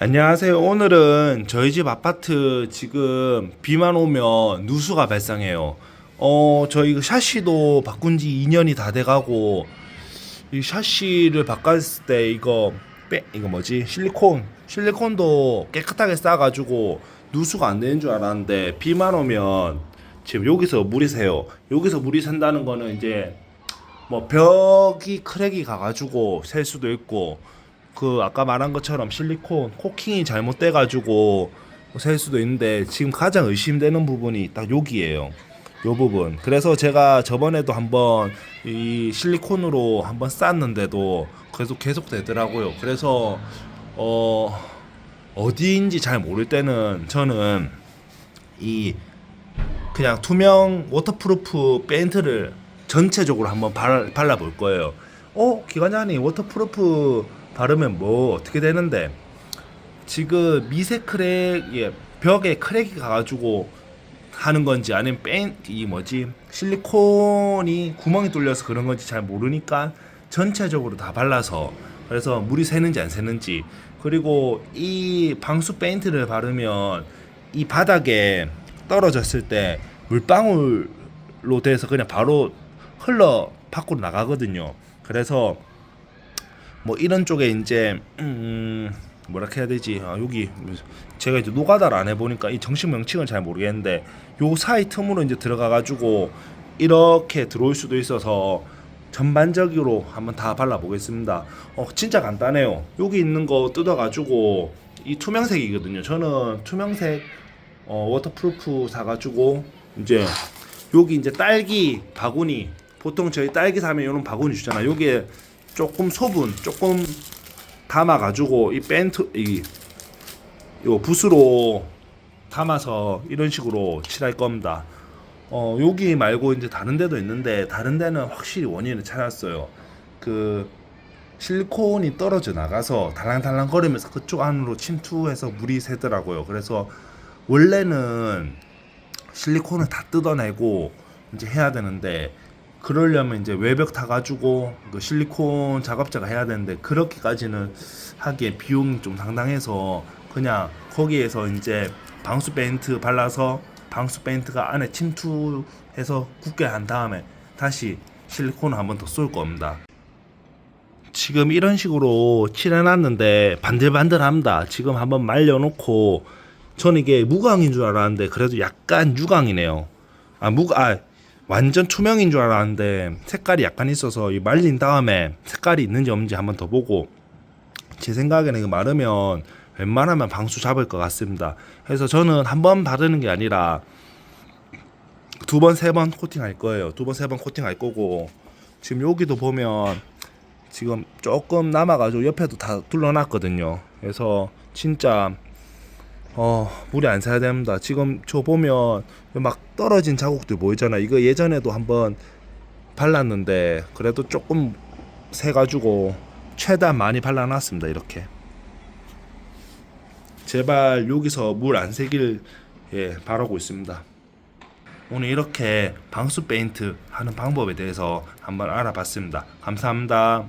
안녕하세요. 오늘은 저희 집 아파트 지금 비만 오면 누수가 발생해요. 어, 저희 그 샤시도 바꾼 지 2년이 다 돼가고 이 샤시를 바꿨을 때 이거 빼 이거 뭐지 실리콘 실리콘도 깨끗하게 싸가지고 누수가 안 되는 줄 알았는데 비만 오면 지금 여기서 물이 새요. 여기서 물이 샌다는 거는 이제 뭐 벽이 크랙이 가가지고 셀 수도 있고 그 아까 말한 것처럼 실리콘 코킹이 잘못돼 가지고 셀 수도 있는데 지금 가장 의심되는 부분이 딱 여기에요. 요 부분. 그래서 제가 저번에도 한번 이 실리콘으로 한번 쌌는데도 계속 계속 되더라고요. 그래서 어 어디인지 잘 모를 때는 저는 이 그냥 투명 워터프루프 페인트를 전체적으로 한번 발, 발라볼 거예요. 어, 기관장님 워터프루프 바르면 뭐 어떻게 되는데? 지금 미세 크랙, 예, 벽에 크랙이 가가지고 하는 건지 아니면 뺀, 이 뭐지, 실리콘이 구멍이 뚫려서 그런 건지 잘 모르니까 전체적으로 다 발라서 그래서 물이 새는지 안 새는지 그리고 이 방수 페인트를 바르면 이 바닥에 떨어졌을 때 물방울로 돼서 그냥 바로 흘러 밖으로 나가거든요. 그래서 뭐 이런 쪽에 이제 음 뭐라 해야 되지? 아, 여기 제가 이제 노가다를 안 해보니까 이 정식 명칭은 잘 모르겠는데 요 사이 틈으로 이제 들어가 가지고 이렇게 들어올 수도 있어서 전반적으로 한번 다 발라보겠습니다. 어 진짜 간단해요. 여기 있는 거 뜯어가지고 이 투명색이거든요. 저는 투명색 어, 워터프루프 사가지고 이제 여기 이제 딸기 바구니 보통 저희 딸기 사면 이런 바구니 주잖아. 여기에 조금 소분 조금 담아가지고 이 펜트 이 요 붓으로 담아서 이런 식으로 칠할 겁니다. 어 여기 말고 이제 다른 데도 있는데 다른 데는 확실히 원인을 찾았어요. 그 실리콘이 떨어져 나가서 달랑달랑 거리면서 그쪽 안으로 침투해서 물이 새더라고요. 그래서 원래는 실리콘을 다 뜯어내고 이제 해야 되는데 그러려면 이제 외벽 다 가지고 그 실리콘 작업자가 해야 되는데 그렇게까지는 하기에 비용이 좀 상당해서 그냥 거기에서 이제 방수 페인트 발라서 방수 페인트가 안에 침투해서 굳게 한 다음에 다시 실리콘을 한번 더 쏠 겁니다. 지금 이런 식으로 칠해놨는데 반들반들합니다. 지금 한번 말려놓고 저는 이게 무광인 줄 알았는데 그래도 약간 유광이네요. 아 무가 아, 완전 투명인 줄 알았는데 색깔이 약간 있어서 이 말린 다음에 색깔이 있는지 없는지 한번 더 보고 제 생각에는 이거 마르면 웬만하면 방수 잡을 것 같습니다. 그래서 저는 한 번 바르는 게 아니라 두 번, 세 번 코팅 할 거예요. 두 번, 세 번 코팅 할 거고 지금 여기도 보면 지금 조금 남아가지고 옆에도 다 둘러놨거든요. 그래서 진짜 어 물이 안 새야 됩니다. 지금 저 보면 막 떨어진 자국들 보이잖아. 이거 예전에도 한번 발랐는데 그래도 조금 새 가지고 최대한 많이 발라놨습니다. 이렇게 제발 여기서 물 안 새길 예 바라고 있습니다. 오늘 이렇게 방수 페인트 하는 방법에 대해서 한번 알아봤습니다. 감사합니다.